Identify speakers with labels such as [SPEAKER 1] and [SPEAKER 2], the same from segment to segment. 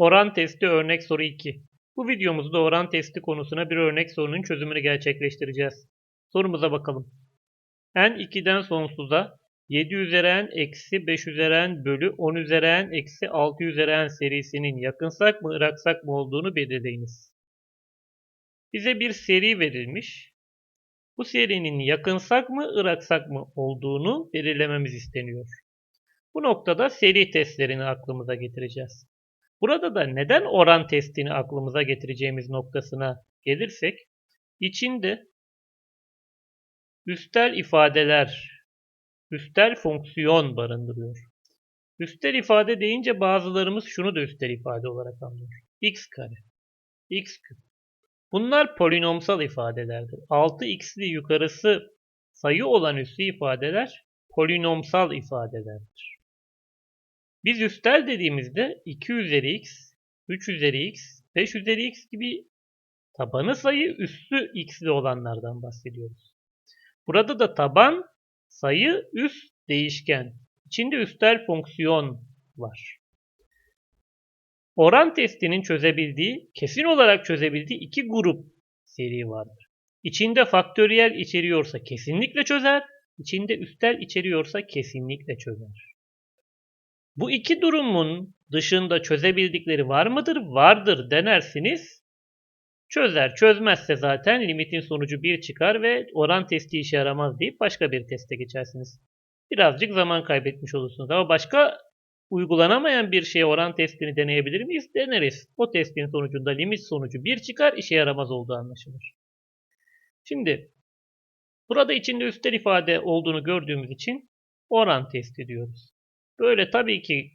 [SPEAKER 1] Oran testi örnek soru 2. Bu videomuzda oran testi konusuna bir örnek sorunun çözümünü gerçekleştireceğiz. Sorumuza bakalım. n 2'den sonsuza 7 üzeri n eksi 5 üzeri n bölü 10 üzeri n eksi 6 üzeri n serisinin yakınsak mı ıraksak mı olduğunu belirleyiniz. Bize bir seri verilmiş. Bu serinin yakınsak mı ıraksak mı olduğunu belirlememiz isteniyor. Bu noktada seri testlerini aklımıza getireceğiz. Burada da neden oran testini aklımıza getireceğimiz noktasına gelirsek, içinde üstel ifadeler, üstel fonksiyon barındırıyor. Üstel ifade deyince bazılarımız şunu da üstel ifade olarak anlıyor. x kare, x küp. Bunlar polinomsal ifadelerdir. 6x'li yukarısı sayı olan üslü ifadeler polinomsal ifadelerdir. Biz üstel dediğimizde 2 üzeri x, 3 üzeri x, 5 üzeri x gibi tabanı sayı üssü x'li olanlardan bahsediyoruz. Burada da taban sayı üst değişken. İçinde üstel fonksiyon var. Oran testinin çözebildiği, kesin olarak çözebildiği iki grup seri vardır. İçinde faktöriyel içeriyorsa kesinlikle çözer, içinde üstel içeriyorsa kesinlikle çözer. Bu iki durumun dışında çözebildikleri var mıdır? Vardır denersiniz. Çözer. Çözmezse zaten limitin sonucu 1 çıkar ve oran testi işe yaramaz deyip başka bir teste geçersiniz. Birazcık zaman kaybetmiş olursunuz. Ama başka uygulanamayan bir şeye oran testini deneyebilir miyiz? Deneriz. O testin sonucunda limit sonucu 1 çıkar, işe yaramaz olduğu anlaşılır. Şimdi burada içinde üstel ifade olduğunu gördüğümüz için oran testi diyoruz. Böyle tabii ki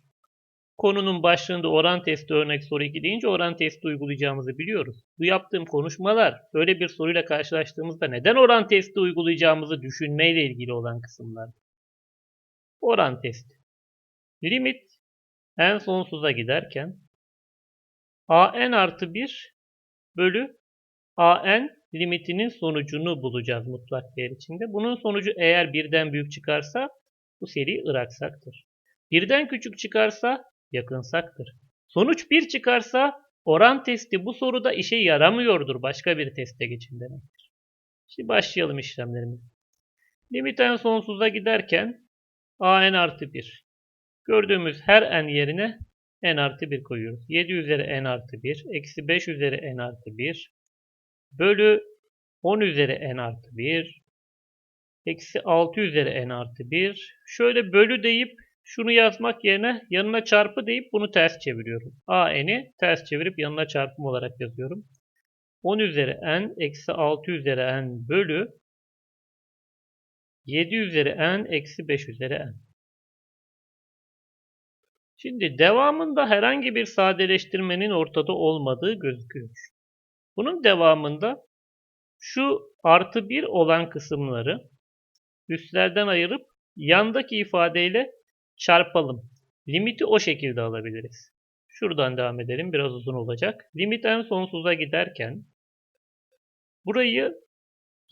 [SPEAKER 1] konunun başlığında oran testi örnek soru 2 deyince oran testi uygulayacağımızı biliyoruz. Bu yaptığım konuşmalar böyle bir soruyla karşılaştığımızda neden oran testi uygulayacağımızı düşünmeyle ilgili olan kısımlar. Oran testi. Limit en sonsuza giderken an artı 1 bölü an limitinin sonucunu bulacağız mutlak değer içinde. Bunun sonucu eğer birden büyük çıkarsa bu seri ıraksaktır. Birden küçük çıkarsa yakınsaktır. Sonuç 1 çıkarsa oran testi bu soruda işe yaramıyordur. Başka bir teste geçin demektir. Şimdi başlayalım işlemlerimize. Limit en sonsuza giderken a n artı 1. Gördüğümüz her n yerine n artı 1 koyuyoruz. 7 üzeri n artı 1 eksi 5 üzeri n artı 1 bölü 10 üzeri n artı 1 eksi 6 üzeri n artı 1 şöyle bölü deyip şunu yazmak yerine yanına çarpı deyip bunu ters çeviriyorum. AN'i ters çevirip yanına çarpım olarak yazıyorum. 10 üzeri n eksi 6 üzeri n bölü 7 üzeri n eksi 5 üzeri n. Şimdi devamında herhangi bir sadeleştirmenin ortada olmadığı gözüküyor. Bunun devamında şu artı 1 olan kısımları üstlerden ayırıp yandaki ifadeyle çarpalım. Limiti o şekilde alabiliriz. Şuradan devam edelim. Biraz uzun olacak. Limit en sonsuza giderken burayı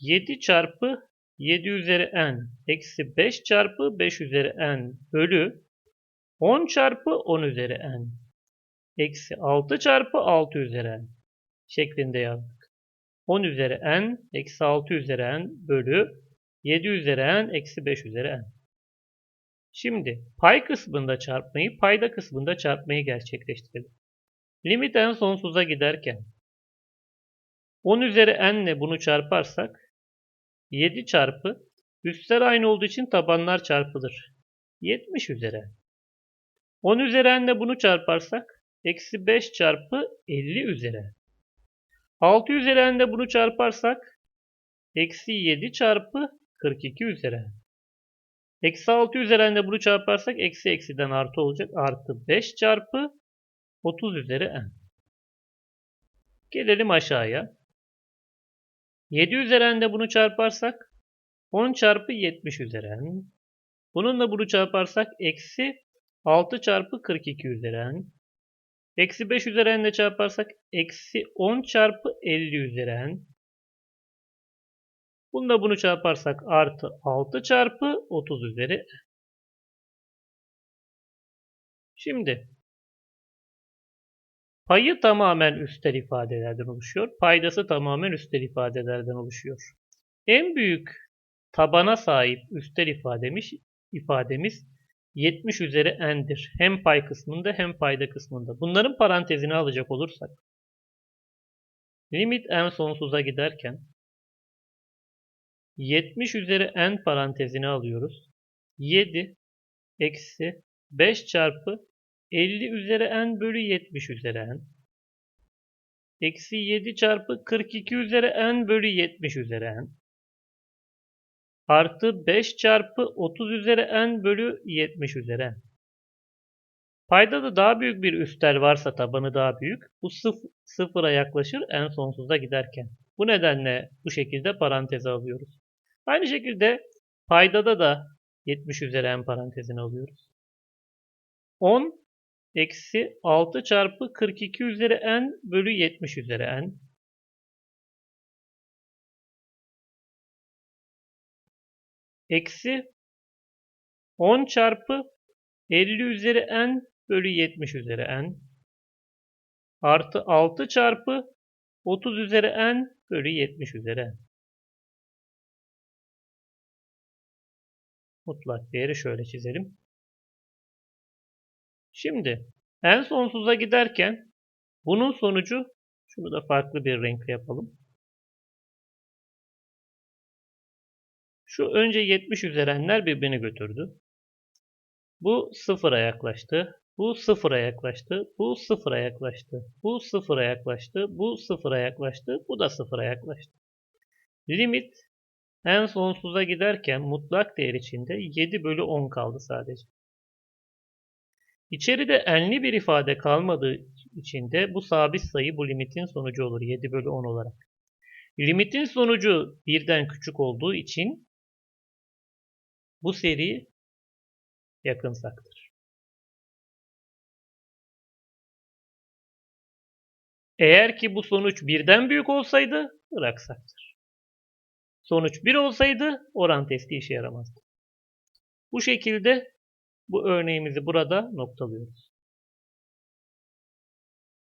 [SPEAKER 1] 7 çarpı 7 üzeri n eksi 5 çarpı 5 üzeri n bölü 10 çarpı 10 üzeri n eksi 6 çarpı 6 üzeri n şeklinde yazdık. 10 üzeri n eksi 6 üzeri n bölü 7 üzeri n eksi 5 üzeri n. Şimdi pay kısmında çarpmayı, payda kısmında çarpmayı gerçekleştirelim. Limit en sonsuza giderken 10 üzeri n ile bunu çarparsak 7 çarpı üstler aynı olduğu için tabanlar çarpılır. 70 üzeri n. 10 üzeri n ile bunu çarparsak eksi 5 çarpı 50 üzeri n. 6 üzeri n ile bunu çarparsak eksi 7 çarpı 42 üzeri. Eksi 6 üzerinde bunu çarparsak eksi eksiden artı olacak. Artı 5 çarpı 30 üzeri n. Gelelim aşağıya. 7 üzerinde bunu çarparsak 10 çarpı 70 üzeri n. Bununla bunu çarparsak eksi 6 çarpı 42 üzeri n. Eksi 5 üzeri n ile çarparsak eksi 10 çarpı 50 üzeri Bunda bunu çarparsak artı 6 çarpı 30 üzeri. Şimdi Payı tamamen üstel ifadelerden oluşuyor. Paydası tamamen üstel ifadelerden oluşuyor. En büyük tabana sahip üstel ifademiz, ifademiz 70 üzeri n'dir. Hem pay kısmında hem payda kısmında. Bunların parantezini alacak olursak limit n sonsuza giderken 70 üzeri n parantezini alıyoruz. 7 eksi 5 çarpı 50 üzeri n bölü 70 üzeri n. Eksi 7 çarpı 42 üzeri n bölü 70 üzeri n. Artı 5 çarpı 30 üzeri n bölü 70 üzeri n. Payda da daha büyük bir üstel varsa tabanı daha büyük. Bu sıf sıfıra yaklaşır en sonsuza giderken. Bu nedenle bu şekilde paranteze alıyoruz. Aynı şekilde paydada da 70 üzeri n parantezini alıyoruz. 10 eksi 6 çarpı 42 üzeri n bölü 70 üzeri n. Eksi 10 çarpı 50 üzeri n bölü 70 üzeri n. Artı 6 çarpı 30 üzeri n bölü 70 üzeri n. Mutlak değeri şöyle çizelim. Şimdi en sonsuza giderken bunun sonucu şunu da farklı bir renkle yapalım. Şu önce 70 üzerenler birbirini götürdü. Bu sıfıra yaklaştı. Bu sıfıra yaklaştı. Bu sıfıra yaklaştı. Bu sıfıra yaklaştı. Bu sıfıra yaklaştı. Bu da sıfıra yaklaştı. Limit en sonsuza giderken mutlak değer içinde 7 bölü 10 kaldı sadece. İçeride enli bir ifade kalmadığı için de bu sabit sayı bu limitin sonucu olur 7 bölü 10 olarak. Limitin sonucu birden küçük olduğu için bu seri yakınsaktır. Eğer ki bu sonuç birden büyük olsaydı bıraksaktır. Sonuç 1 olsaydı oran testi işe yaramazdı. Bu şekilde bu örneğimizi burada noktalıyoruz.